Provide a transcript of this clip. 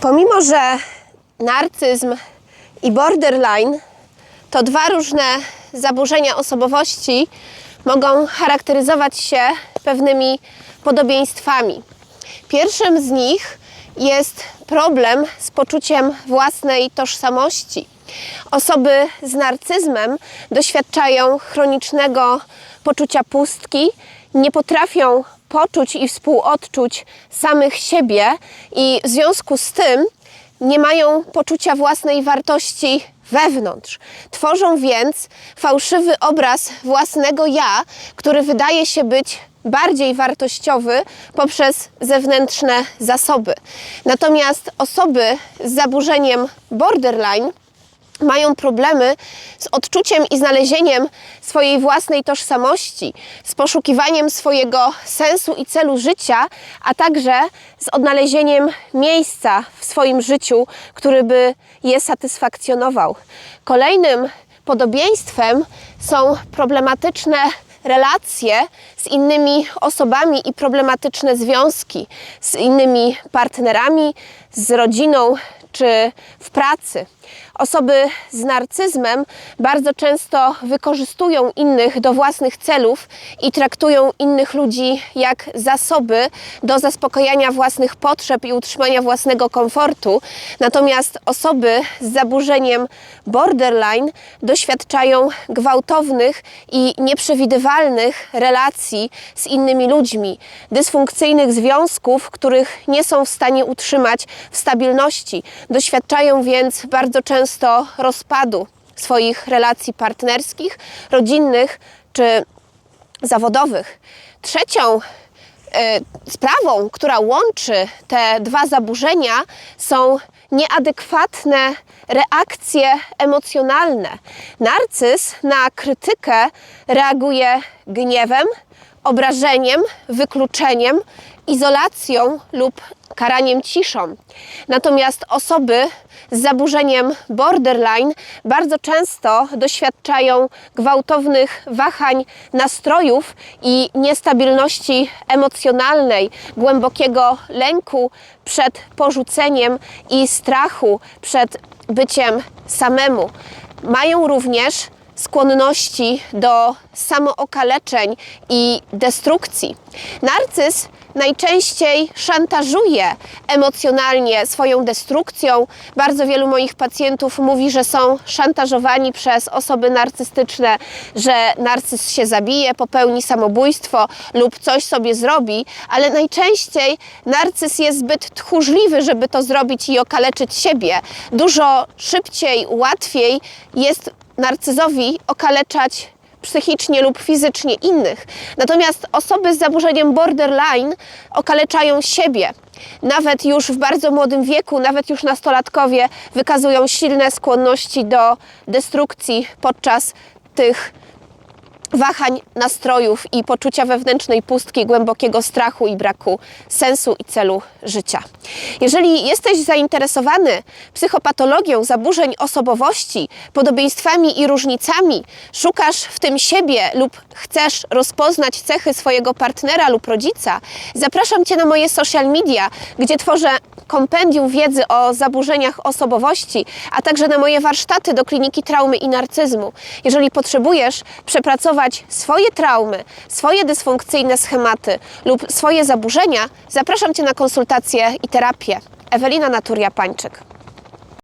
Pomimo, że narcyzm i borderline to dwa różne zaburzenia osobowości, mogą charakteryzować się pewnymi podobieństwami. Pierwszym z nich jest problem z poczuciem własnej tożsamości. Osoby z narcyzmem doświadczają chronicznego poczucia pustki, nie potrafią poczuć i współodczuć samych siebie i w związku z tym nie mają poczucia własnej wartości wewnątrz. Tworzą więc fałszywy obraz własnego ja, który wydaje się być bardziej wartościowy poprzez zewnętrzne zasoby. Natomiast osoby z zaburzeniem borderline mają problemy z odczuciem i znalezieniem swojej własnej tożsamości, z poszukiwaniem swojego sensu i celu życia, a także z odnalezieniem miejsca w swoim życiu, który by je satysfakcjonował. Kolejnym podobieństwem są problematyczne relacje innymi osobami i problematyczne związki z innymi partnerami, z rodziną czy w pracy. Osoby z narcyzmem bardzo często wykorzystują innych do własnych celów i traktują innych ludzi jak zasoby do zaspokojenia własnych potrzeb i utrzymania własnego komfortu. Natomiast osoby z zaburzeniem borderline doświadczają gwałtownych i nieprzewidywalnych relacji z innymi ludźmi, dysfunkcyjnych związków, których nie są w stanie utrzymać w stabilności. Doświadczają więc bardzo często rozpadu swoich relacji partnerskich, rodzinnych czy zawodowych. Trzecią sprawą, która łączy te dwa zaburzenia, są nieadekwatne reakcje emocjonalne. Narcyz na krytykę reaguje gniewem, obrażeniem, wykluczeniem, izolacją lub karaniem ciszą. Natomiast osoby z zaburzeniem borderline bardzo często doświadczają gwałtownych wahań nastrojów i niestabilności emocjonalnej, głębokiego lęku przed porzuceniem i strachu przed byciem samemu. Mają również skłonności do samookaleczeń i destrukcji. Narcyz najczęściej szantażuje emocjonalnie swoją destrukcją. Bardzo wielu moich pacjentów mówi, że są szantażowani przez osoby narcystyczne, że narcyz się zabije, popełni samobójstwo lub coś sobie zrobi, ale najczęściej narcyz jest zbyt tchórzliwy, żeby to zrobić i okaleczyć siebie. Dużo szybciej, łatwiej jest narcyzowi okaleczać psychicznie lub fizycznie innych. Natomiast osoby z zaburzeniem borderline okaleczają siebie. Nawet już w bardzo młodym wieku, nawet już nastolatkowie wykazują silne skłonności do destrukcji podczas tych wahań nastrojów i poczucia wewnętrznej pustki, głębokiego strachu i braku sensu i celu życia. Jeżeli jesteś zainteresowany psychopatologią zaburzeń osobowości, podobieństwami i różnicami, szukasz w tym siebie lub chcesz rozpoznać cechy swojego partnera lub rodzica, zapraszam Cię na moje social media, gdzie tworzę kompendium wiedzy o zaburzeniach osobowości, a także na moje warsztaty do kliniki traumy i narcyzmu. Jeżeli potrzebujesz przepracować swoje traumy, swoje dysfunkcyjne schematy lub swoje zaburzenia, zapraszam Cię na konsultacje i terapię. Ewelina Naturia-Pańczyk.